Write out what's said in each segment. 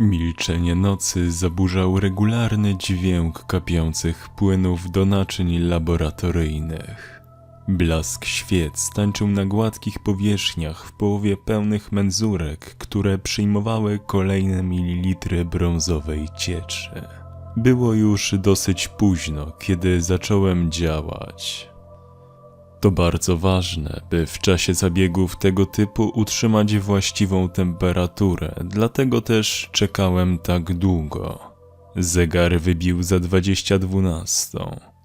Milczenie nocy zaburzał regularny dźwięk kapiących płynów do naczyń laboratoryjnych. Blask świec tańczył na gładkich powierzchniach w połowie pełnych menzurek, które przyjmowały kolejne mililitry brązowej cieczy. Było już dosyć późno, kiedy zacząłem działać. To bardzo ważne, by w czasie zabiegów tego typu utrzymać właściwą temperaturę, dlatego też czekałem tak długo. Zegar wybił za 2012.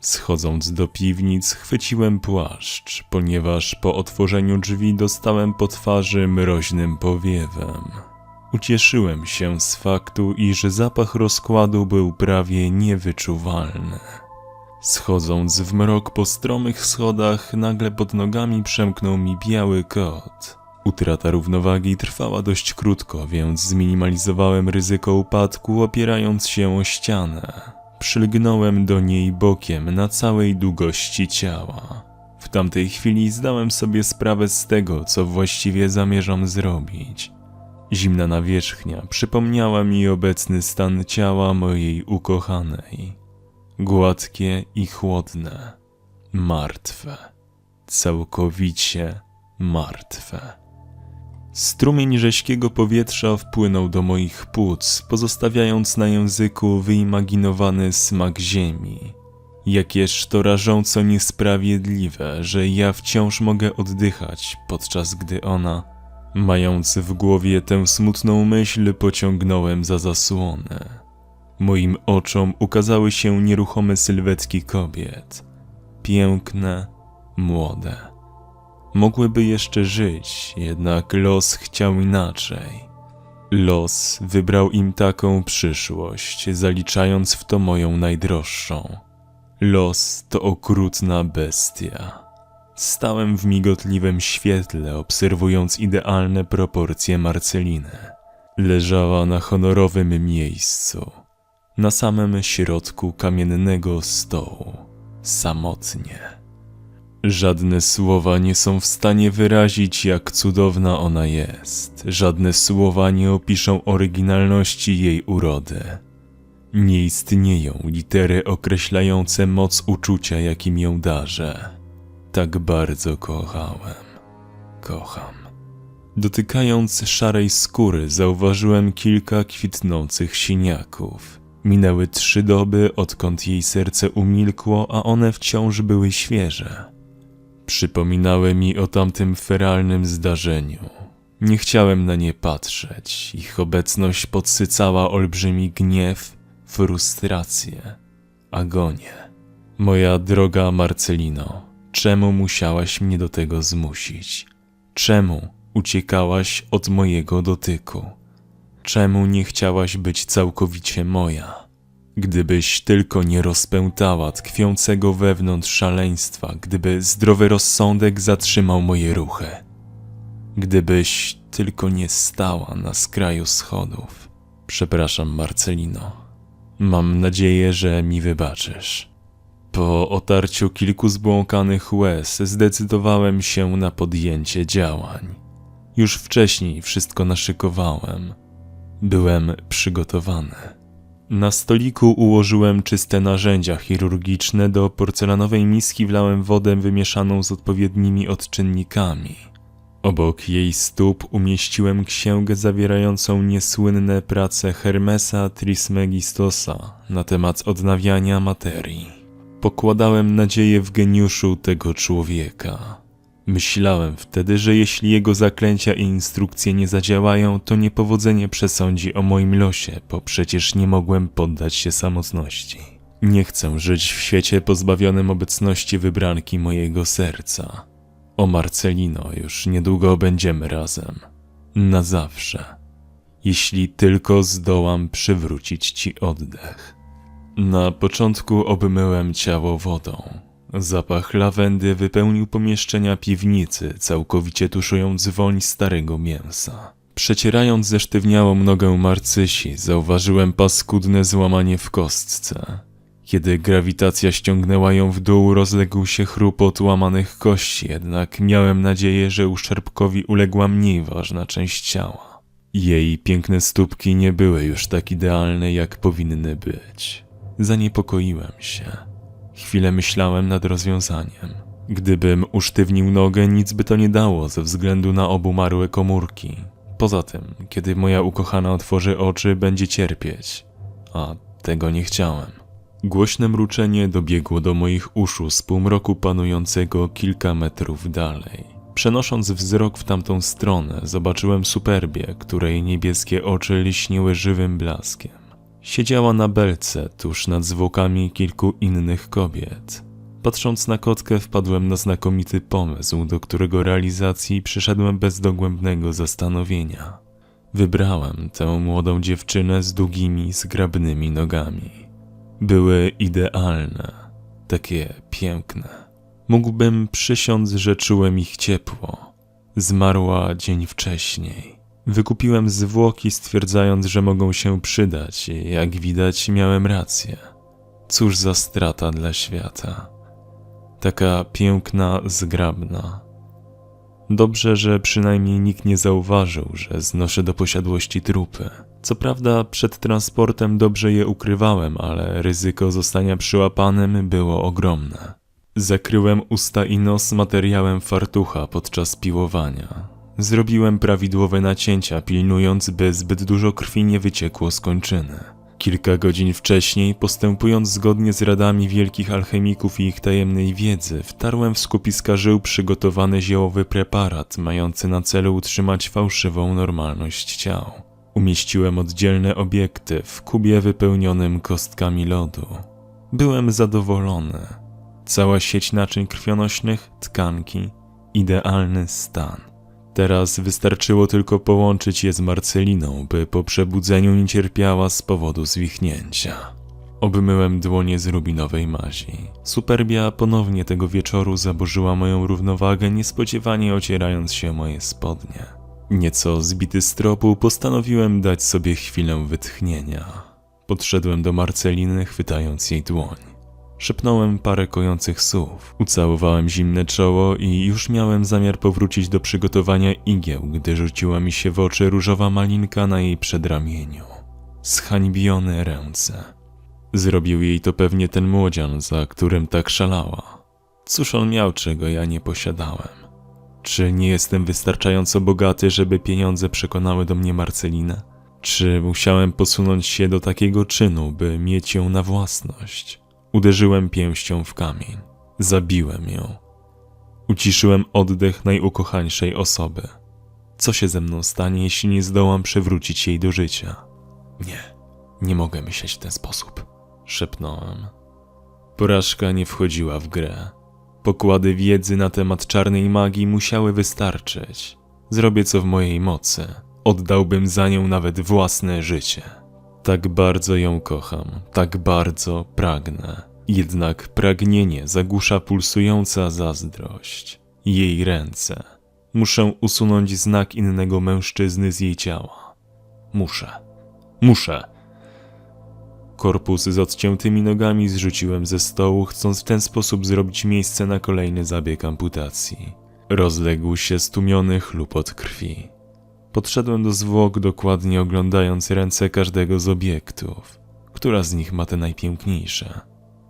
Schodząc do piwnic, chwyciłem płaszcz, ponieważ po otworzeniu drzwi dostałem po twarzy mroźnym powiewem. Ucieszyłem się z faktu, iż zapach rozkładu był prawie niewyczuwalny. Schodząc w mrok po stromych schodach, nagle pod nogami przemknął mi biały kot. Utrata równowagi trwała dość krótko, więc zminimalizowałem ryzyko upadku, opierając się o ścianę. Przylgnąłem do niej bokiem na całej długości ciała. W tamtej chwili zdałem sobie sprawę z tego, co właściwie zamierzam zrobić. Zimna nawierzchnia przypomniała mi obecny stan ciała mojej ukochanej. Gładkie i chłodne, martwe, całkowicie martwe. Strumień rześkiego powietrza wpłynął do moich płuc, pozostawiając na języku wyimaginowany smak ziemi. Jakież to rażąco niesprawiedliwe, że ja wciąż mogę oddychać, podczas gdy ona, mając w głowie tę smutną myśl, pociągnąłem za zasłonę. Moim oczom ukazały się nieruchome sylwetki kobiet. Piękne, młode. Mogłyby jeszcze żyć, jednak los chciał inaczej. Los wybrał im taką przyszłość, zaliczając w to moją najdroższą. Los to okrutna bestia. Stałem w migotliwym świetle, obserwując idealne proporcje Marceliny. Leżała na honorowym miejscu, na samym środku kamiennego stołu, samotnie. Żadne słowa nie są w stanie wyrazić, jak cudowna ona jest. Żadne słowa nie opiszą oryginalności jej urody. Nie istnieją litery określające moc uczucia, jakim ją darzę. Tak bardzo kochałem. Kocham. Dotykając szarej skóry, zauważyłem kilka kwitnących siniaków. Minęły trzy doby, odkąd jej serce umilkło, a one wciąż były świeże. Przypominały mi o tamtym feralnym zdarzeniu. Nie chciałem na nie patrzeć. Ich obecność podsycała olbrzymi gniew, frustrację, agonię. Moja droga Marcelino, czemu musiałaś mnie do tego zmusić? Czemu uciekałaś od mojego dotyku? Czemu nie chciałaś być całkowicie moja? Gdybyś tylko nie rozpętała tkwiącego wewnątrz szaleństwa, gdyby zdrowy rozsądek zatrzymał moje ruchy. Gdybyś tylko nie stała na skraju schodów. Przepraszam, Marcelino. Mam nadzieję, że mi wybaczysz. Po otarciu kilku zbłąkanych łez zdecydowałem się na podjęcie działań. Już wcześniej wszystko naszykowałem. Byłem przygotowany. Na stoliku ułożyłem czyste narzędzia chirurgiczne, do porcelanowej miski wlałem wodę wymieszaną z odpowiednimi odczynnikami. Obok jej stóp umieściłem księgę zawierającą niesłynne prace Hermesa Trismegistosa na temat odnawiania materii. Pokładałem nadzieję w geniuszu tego człowieka. Myślałem wtedy, że jeśli jego zaklęcia i instrukcje nie zadziałają, to niepowodzenie przesądzi o moim losie, bo przecież nie mogłem poddać się samotności. Nie chcę żyć w świecie pozbawionym obecności wybranki mojego serca. O Marcelino, już niedługo będziemy razem. Na zawsze. Jeśli tylko zdołam przywrócić ci oddech. Na początku obmyłem ciało wodą. Zapach lawendy wypełnił pomieszczenia piwnicy, całkowicie tuszując woń starego mięsa. Przecierając zesztywniałą nogę Marcysi, zauważyłem paskudne złamanie w kostce. Kiedy grawitacja ściągnęła ją w dół, rozległ się chrupot łamanych kości, jednak miałem nadzieję, że uszczerbkowi uległa mniej ważna część ciała. Jej piękne stópki nie były już tak idealne, jak powinny być. Zaniepokoiłem się. Chwilę myślałem nad rozwiązaniem. Gdybym usztywnił nogę, nic by to nie dało ze względu na obumarłe komórki. Poza tym, kiedy moja ukochana otworzy oczy, będzie cierpieć. A tego nie chciałem. Głośne mruczenie dobiegło do moich uszu z półmroku panującego kilka metrów dalej. Przenosząc wzrok w tamtą stronę, zobaczyłem superbię, której niebieskie oczy liśniły żywym blaskiem. Siedziała na belce tuż nad zwłokami kilku innych kobiet. Patrząc na kotkę, wpadłem na znakomity pomysł, do którego realizacji przyszedłem bez dogłębnego zastanowienia. Wybrałem tę młodą dziewczynę z długimi, zgrabnymi nogami. Były idealne, takie piękne. Mógłbym przysiąc, że czułem ich ciepło. Zmarła dzień wcześniej. Wykupiłem zwłoki, stwierdzając, że mogą się przydać, i jak widać, miałem rację. Cóż za strata dla świata. Taka piękna, zgrabna. Dobrze, że przynajmniej nikt nie zauważył, że znoszę do posiadłości trupy. Co prawda, przed transportem dobrze je ukrywałem, ale ryzyko zostania przyłapanym było ogromne. Zakryłem usta i nos materiałem fartucha podczas piłowania. Zrobiłem prawidłowe nacięcia, pilnując, by zbyt dużo krwi nie wyciekło z kończyny. Kilka godzin wcześniej, postępując zgodnie z radami wielkich alchemików i ich tajemnej wiedzy, wtarłem w skupiska żył przygotowany ziołowy preparat, mający na celu utrzymać fałszywą normalność ciał. Umieściłem oddzielne obiekty w kubie wypełnionym kostkami lodu. Byłem zadowolony. Cała sieć naczyń krwionośnych, tkanki, idealny stan. Teraz wystarczyło tylko połączyć je z Marceliną, by po przebudzeniu nie cierpiała z powodu zwichnięcia. Obmyłem dłonie z rubinowej mazi. Superbia ponownie tego wieczoru zaburzyła moją równowagę, niespodziewanie ocierając się moje spodnie. Nieco zbity z tropu, postanowiłem dać sobie chwilę wytchnienia. Podszedłem do Marceliny, chwytając jej dłoń. Szepnąłem parę kojących słów, ucałowałem zimne czoło i już miałem zamiar powrócić do przygotowania igieł, gdy rzuciła mi się w oczy różowa malinka na jej przedramieniu. Zhańbione ręce. Zrobił jej to pewnie ten młodzian, za którym tak szalała. Cóż on miał, czego ja nie posiadałem? Czy nie jestem wystarczająco bogaty, żeby pieniądze przekonały do mnie Marcelinę? Czy musiałem posunąć się do takiego czynu, by mieć ją na własność? Uderzyłem pięścią w kamień. Zabiłem ją. Uciszyłem oddech najukochańszej osoby. Co się ze mną stanie, jeśli nie zdołam przywrócić jej do życia? Nie, nie mogę myśleć w ten sposób, szepnąłem. Porażka nie wchodziła w grę. Pokłady wiedzy na temat czarnej magii musiały wystarczyć. Zrobię co w mojej mocy. Oddałbym za nią nawet własne życie. Tak bardzo ją kocham, tak bardzo pragnę. Jednak pragnienie zagłusza pulsująca zazdrość. Jej ręce. Muszę usunąć znak innego mężczyzny z jej ciała. Muszę. Muszę. Korpus z odciętymi nogami zrzuciłem ze stołu, chcąc w ten sposób zrobić miejsce na kolejny zabieg amputacji. Rozległ się stłumiony chlupot krwi. Podszedłem do zwłok, dokładnie oglądając ręce każdego z obiektów. Która z nich ma te najpiękniejsze?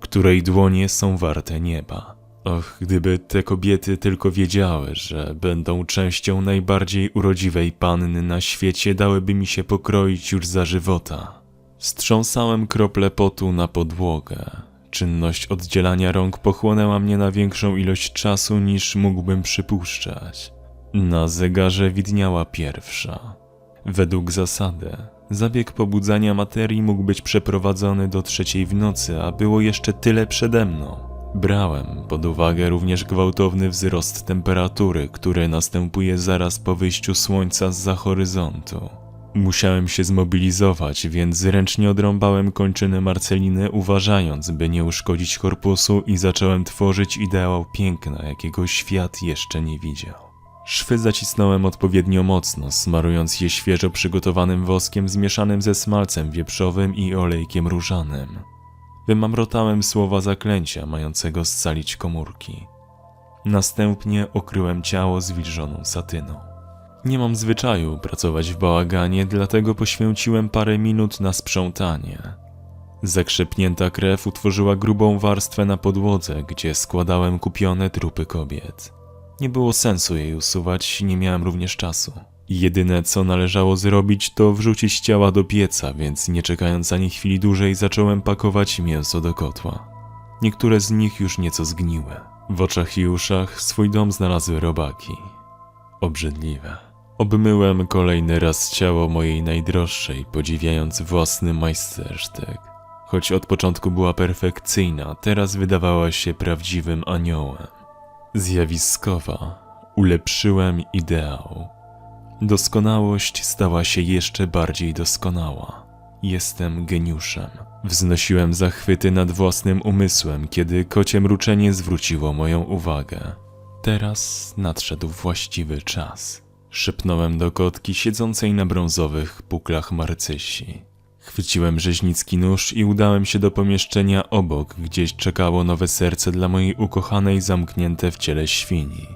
Której dłonie są warte nieba? Och, gdyby te kobiety tylko wiedziały, że będą częścią najbardziej urodziwej panny na świecie, dałyby mi się pokroić już za żywota. Strząsałem krople potu na podłogę. Czynność oddzielania rąk pochłonęła mnie na większą ilość czasu niż mógłbym przypuszczać. Na zegarze widniała pierwsza. Według zasady, zabieg pobudzania materii mógł być przeprowadzony do trzeciej w nocy, a było jeszcze tyle przede mną. Brałem pod uwagę również gwałtowny wzrost temperatury, który następuje zaraz po wyjściu słońca z za horyzontu. Musiałem się zmobilizować, więc zręcznie odrąbałem kończyny Marceliny, uważając, by nie uszkodzić korpusu i zacząłem tworzyć ideał piękna, jakiego świat jeszcze nie widział. Szwy zacisnąłem odpowiednio mocno, smarując je świeżo przygotowanym woskiem zmieszanym ze smalcem wieprzowym i olejkiem różanym. Wymamrotałem słowa zaklęcia mającego scalić komórki. Następnie okryłem ciało zwilżoną satyną. Nie mam zwyczaju pracować w bałaganie, dlatego poświęciłem parę minut na sprzątanie. Zakrzepnięta krew utworzyła grubą warstwę na podłodze, gdzie składałem kupione trupy kobiet. Nie było sensu jej usuwać, nie miałem również czasu. Jedyne co należało zrobić, to wrzucić ciała do pieca, więc nie czekając ani chwili dłużej, zacząłem pakować mięso do kotła. Niektóre z nich już nieco zgniły. W oczach i uszach swój dom znalazły robaki. Obrzydliwe. Obmyłem kolejny raz ciało mojej najdroższej, podziwiając własny majstersztyk. Choć od początku była perfekcyjna, teraz wydawała się prawdziwym aniołem. Zjawiskowa. Ulepszyłem ideał. Doskonałość stała się jeszcze bardziej doskonała. Jestem geniuszem. Wznosiłem zachwyty nad własnym umysłem, kiedy kocie mruczenie zwróciło moją uwagę. Teraz nadszedł właściwy czas. Szepnąłem do kotki siedzącej na brązowych puklach marcysi. Chwyciłem rzeźnicki nóż i udałem się do pomieszczenia obok, gdzieś czekało nowe serce dla mojej ukochanej zamknięte w ciele świni.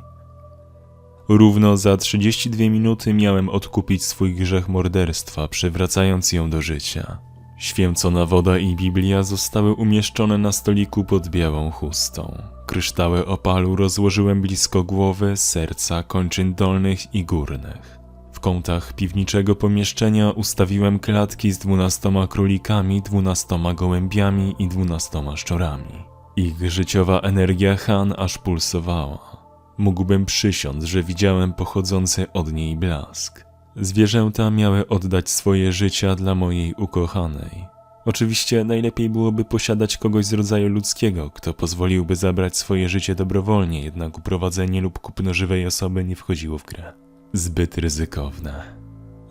Równo za 32 minuty miałem odkupić swój grzech morderstwa, przywracając ją do życia. Święcona woda i Biblia zostały umieszczone na stoliku pod białą chustą. Kryształy opalu rozłożyłem blisko głowy, serca, kończyn dolnych i górnych. Kątach piwniczego pomieszczenia ustawiłem klatki z dwunastoma królikami, dwunastoma gołębiami i dwunastoma szczurami. Ich życiowa energia Han aż pulsowała. Mógłbym przysiąc, że widziałem pochodzący od niej blask. Zwierzęta miały oddać swoje życia dla mojej ukochanej. Oczywiście najlepiej byłoby posiadać kogoś z rodzaju ludzkiego, kto pozwoliłby zabrać swoje życie dobrowolnie, jednak uprowadzenie lub kupno żywej osoby nie wchodziło w grę. Zbyt ryzykowne.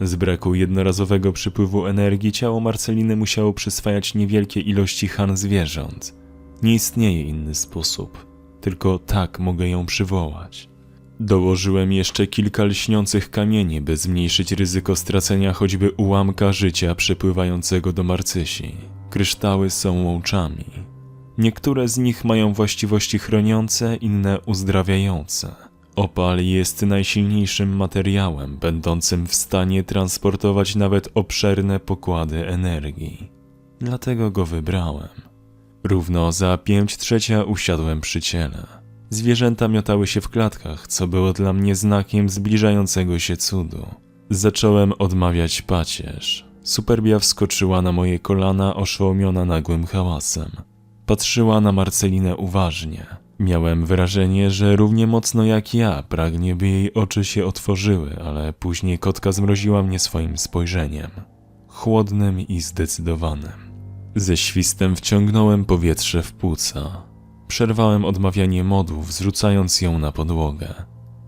Z braku jednorazowego przypływu energii ciało Marceliny musiało przyswajać niewielkie ilości han zwierząt. Nie istnieje inny sposób. Tylko tak mogę ją przywołać. Dołożyłem jeszcze kilka lśniących kamieni, by zmniejszyć ryzyko stracenia choćby ułamka życia przepływającego do Marcysi. Kryształy są łączami. Niektóre z nich mają właściwości chroniące, inne uzdrawiające. Opal jest najsilniejszym materiałem, będącym w stanie transportować nawet obszerne pokłady energii. Dlatego go wybrałem. Równo za pięć trzecia usiadłem przy ciele. Zwierzęta miotały się w klatkach, co było dla mnie znakiem zbliżającego się cudu. Zacząłem odmawiać pacierz. Superbia wskoczyła na moje kolana, oszołomiona nagłym hałasem. Patrzyła na Marcelinę uważnie. Miałem wrażenie, że równie mocno jak ja pragnie, by jej oczy się otworzyły, ale później kotka zmroziła mnie swoim spojrzeniem. Chłodnym i zdecydowanym. Ze świstem wciągnąłem powietrze w płuca. Przerwałem odmawianie modłów, zrzucając ją na podłogę.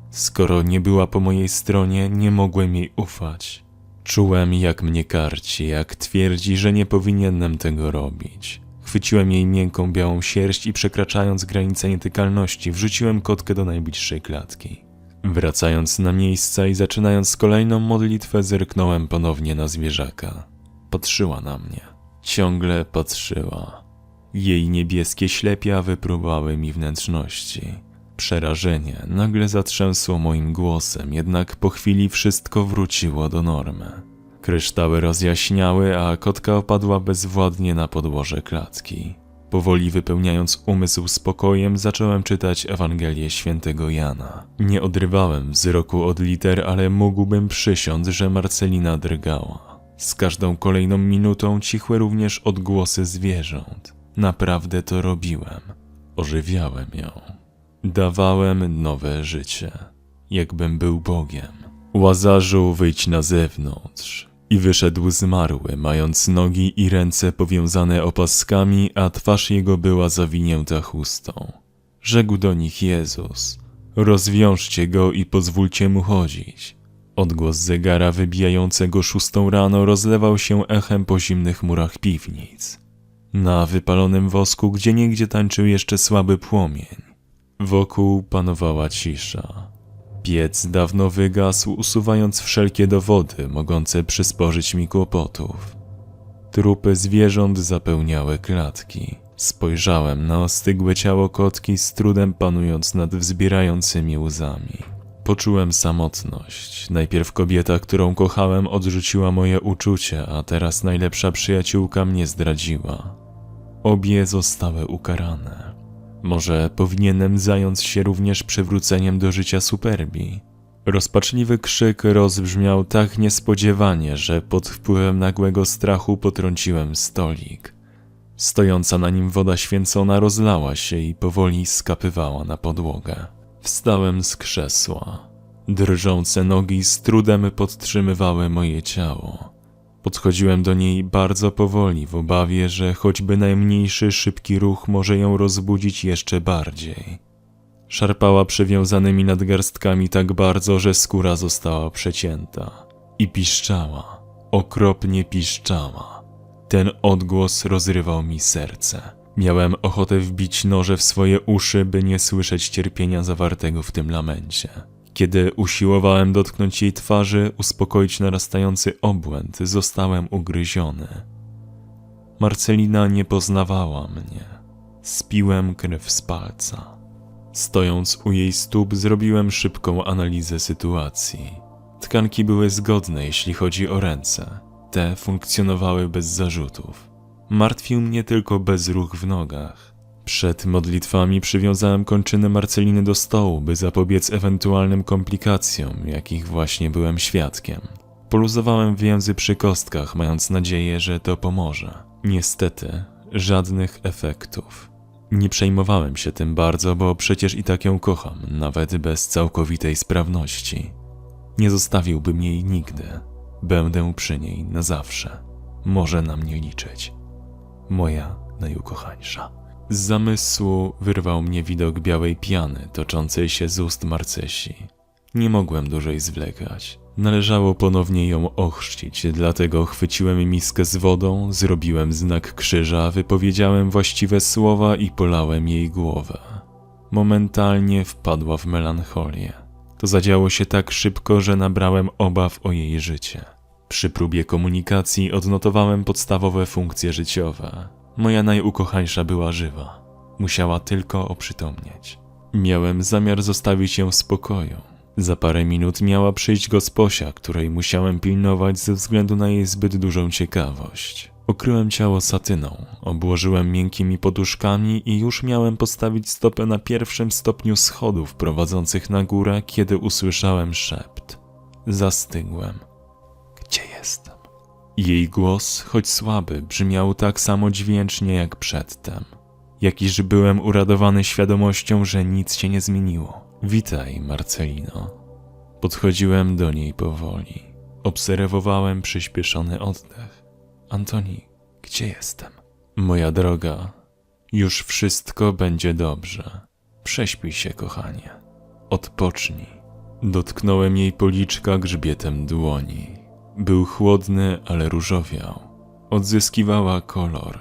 Skoro nie była po mojej stronie, nie mogłem jej ufać. Czułem, jak mnie karci, jak twierdzi, że nie powinienem tego robić. Chwyciłem jej miękką białą sierść i przekraczając granicę nietykalności, wrzuciłem kotkę do najbliższej klatki. Wracając na miejsca i zaczynając kolejną modlitwę, zerknąłem ponownie na zwierzaka. Patrzyła na mnie. Ciągle patrzyła. Jej niebieskie ślepia wypróbały mi wnętrzności. Przerażenie nagle zatrzęsło moim głosem, jednak po chwili wszystko wróciło do normy. Kryształy rozjaśniały, a kotka opadła bezwładnie na podłoże klatki. Powoli wypełniając umysł spokojem, zacząłem czytać Ewangelię świętego Jana. Nie odrywałem wzroku od liter, ale mógłbym przysiąc, że Marcelina drgała. Z każdą kolejną minutą cichły również odgłosy zwierząt. Naprawdę to robiłem. Ożywiałem ją. Dawałem nowe życie, jakbym był Bogiem. Łazarzu, wyjdź na zewnątrz. I wyszedł zmarły, mając nogi i ręce powiązane opaskami, a twarz jego była zawinięta chustą. Rzekł do nich Jezus: Rozwiążcie go i pozwólcie mu chodzić. Odgłos zegara wybijającego szóstą rano rozlewał się echem po zimnych murach piwnic. Na wypalonym wosku gdzie niegdzie tańczył jeszcze słaby płomień. Wokół panowała cisza. Piec dawno wygasł, usuwając wszelkie dowody mogące przysporzyć mi kłopotów. Trupy zwierząt zapełniały klatki. Spojrzałem na ostygłe ciało kotki z trudem panując nad wzbierającymi łzami. Poczułem samotność. Najpierw kobieta, którą kochałem, odrzuciła moje uczucie, a teraz najlepsza przyjaciółka mnie zdradziła. Obie zostały ukarane. Może powinienem zająć się również przywróceniem do życia Superbi. Rozpaczliwy krzyk rozbrzmiał tak niespodziewanie, że pod wpływem nagłego strachu potrąciłem stolik. Stojąca na nim woda święcona rozlała się i powoli skapywała na podłogę. Wstałem z krzesła. Drżące nogi z trudem podtrzymywały moje ciało. Podchodziłem do niej bardzo powoli, w obawie, że choćby najmniejszy szybki ruch może ją rozbudzić jeszcze bardziej. Szarpała przywiązanymi nadgarstkami tak bardzo, że skóra została przecięta. I piszczała, okropnie piszczała. Ten odgłos rozrywał mi serce. Miałem ochotę wbić noże w swoje uszy, by nie słyszeć cierpienia zawartego w tym lamencie. Kiedy usiłowałem dotknąć jej twarzy, uspokoić narastający obłęd, zostałem ugryziony. Marcelina nie poznawała mnie. Spiłem krew z palca. Stojąc u jej stóp, zrobiłem szybką analizę sytuacji. Tkanki były zgodne, jeśli chodzi o ręce. Te funkcjonowały bez zarzutów. Martwił mnie tylko bezruch w nogach. Przed modlitwami przywiązałem kończyny Marceliny do stołu, by zapobiec ewentualnym komplikacjom, jakich właśnie byłem świadkiem. Poluzowałem więzy przy kostkach, mając nadzieję, że to pomoże. Niestety, żadnych efektów. Nie przejmowałem się tym bardzo, bo przecież i tak ją kocham, nawet bez całkowitej sprawności. Nie zostawiłbym jej nigdy. Będę przy niej na zawsze. Może na mnie liczyć. Moja najukochańsza. Z zamysłu wyrwał mnie widok białej piany toczącej się z ust Marcesi. Nie mogłem dłużej zwlekać. Należało ponownie ją ochrzcić, dlatego chwyciłem miskę z wodą, zrobiłem znak krzyża, wypowiedziałem właściwe słowa i polałem jej głowę. Momentalnie wpadła w melancholię. To zadziało się tak szybko, że nabrałem obaw o jej życie. Przy próbie komunikacji odnotowałem podstawowe funkcje życiowe. Moja najukochańsza była żywa. Musiała tylko oprzytomnieć. Miałem zamiar zostawić ją w spokoju. Za parę minut miała przyjść gosposia, której musiałem pilnować ze względu na jej zbyt dużą ciekawość. Okryłem ciało satyną, obłożyłem miękkimi poduszkami i już miałem postawić stopę na pierwszym stopniu schodów prowadzących na górę, kiedy usłyszałem szept. Zastygłem. Gdzie jestem? Jej głos, choć słaby, brzmiał tak samo dźwięcznie jak przedtem. Jakiż byłem uradowany świadomością, że nic się nie zmieniło. Witaj, Marcelino. Podchodziłem do niej powoli. Obserwowałem przyspieszony oddech. Antoni, gdzie jestem? Moja droga, już wszystko będzie dobrze. Prześpij się, kochanie. Odpocznij. Dotknąłem jej policzka grzbietem dłoni. Był chłodny, ale różowiał. Odzyskiwała kolor.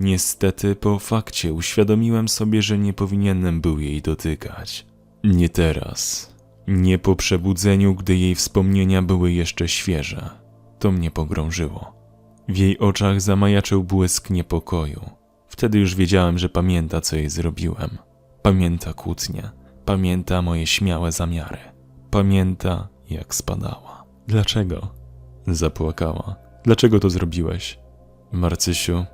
Niestety, po fakcie uświadomiłem sobie, że nie powinienem był jej dotykać. Nie teraz. Nie po przebudzeniu, gdy jej wspomnienia były jeszcze świeże. To mnie pogrążyło. W jej oczach zamajaczył błysk niepokoju. Wtedy już wiedziałem, że pamięta, co jej zrobiłem. Pamięta kłótnie. Pamięta moje śmiałe zamiary. Pamięta, jak spadała. Dlaczego? Zapłakała. Dlaczego to zrobiłeś? Marcysiu,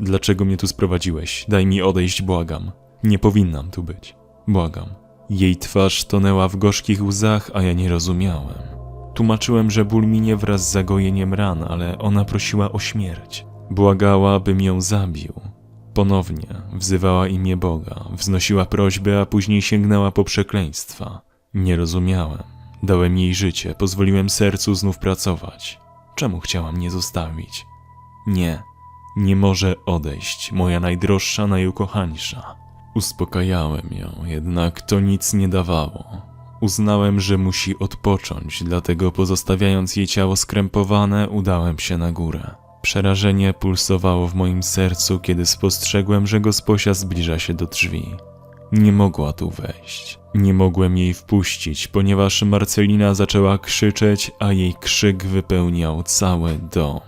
dlaczego mnie tu sprowadziłeś? Daj mi odejść, błagam. Nie powinnam tu być. Błagam. Jej twarz tonęła w gorzkich łzach, a ja nie rozumiałem. Tłumaczyłem, że ból minie wraz z zagojeniem ran, ale ona prosiła o śmierć. Błagała, bym ją zabił. Ponownie wzywała imię Boga, wznosiła prośbę, a później sięgnęła po przekleństwa. Nie rozumiałem. Dałem jej życie, pozwoliłem sercu znów pracować. Czemu chciała mnie zostawić? Nie, nie może odejść, moja najdroższa, najukochańsza. Uspokajałem ją, jednak to nic nie dawało. Uznałem, że musi odpocząć, dlatego pozostawiając jej ciało skrępowane, udałem się na górę. Przerażenie pulsowało w moim sercu, kiedy spostrzegłem, że gosposia zbliża się do drzwi. Nie mogła tu wejść. Nie mogłem jej wpuścić, ponieważ Marcelina zaczęła krzyczeć, a jej krzyk wypełniał cały dom.